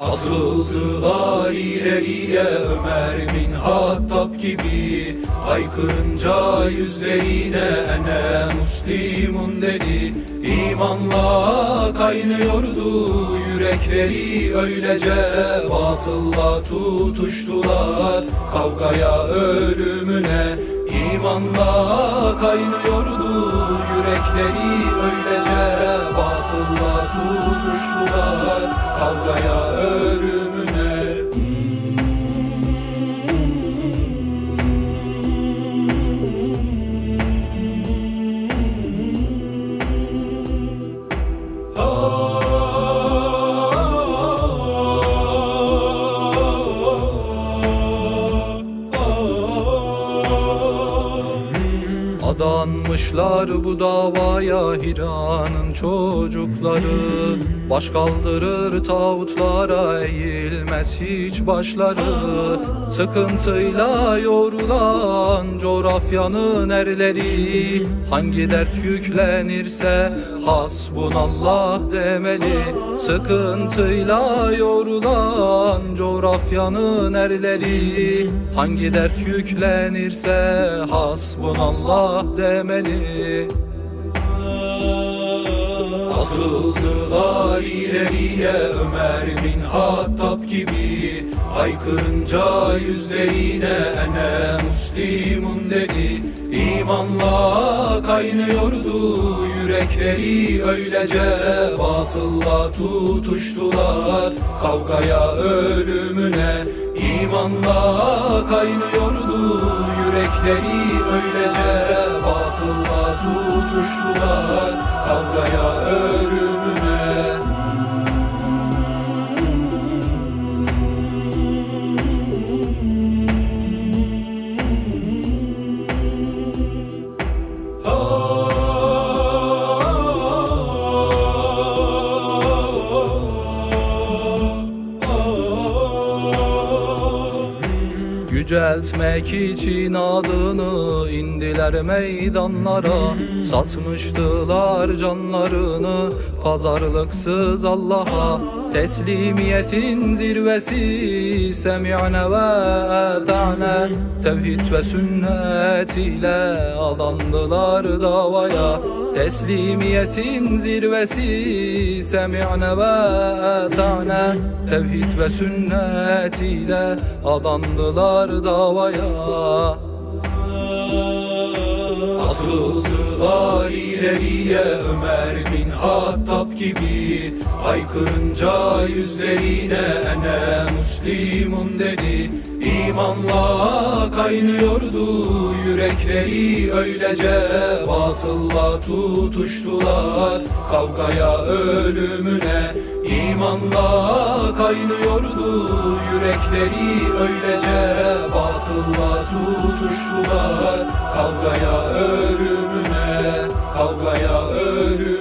Atıldılar ileriye Ömer bin Hattab gibi. Haykırınca yüzlerine ene muslimun dedi. İmanla kaynıyordu yürekleri. Öylece Batılla tutuştular kavgaya ölümüne. İmanla kaynıyordu yürekleri. Öylece Batılla tutuştular. Kavgaya ölümüne Adanmışlar bu davaya Hira'nın çocukları. Baş kaldırır tağutlara eğilmez hiç başları. Sıkıntıyla yorulan coğrafyanın erleri. Hangi dert yüklenirse hasbunallah demeli. Sıkıntıyla yorulan coğrafyanın erleri. Hangi dert yüklenirse hasbunallah demeli. Atıldılar ileriye Ömer bin Hattab gibi Haykırınca yüzlerine ene muslimun dedi. İmanla kaynıyordu yürekleri öylece Batılla tutuştular. Kavgaya ölümüne İmanla kaynıyordu yürekleri öylece Batılla tutuştular. Kavgaya Yüceltmek için adını indiler meydanlara. Satmıştılar canlarını pazarlıksız Allah'a. Teslimiyetin zirvesi semi'ne ve ta'ne Tevhid ve sünnet ile adandılar davaya. Teslimiyetin zirvesi semi'ne ve ta'ne Tevhid ve sünnet ile adandılar davaya. Atıldılar ileriye Ömer bin Hattab gibi. Haykırınca yüzlerine ene muslimun dedi İmanla kaynıyordu yürekleri öylece Batılla tutuştular kavgaya ölümüne. İmanla kaynıyordu yürekleri öylece Batılla tutuştular kavgaya ölümüne. Kavgaya ölümüne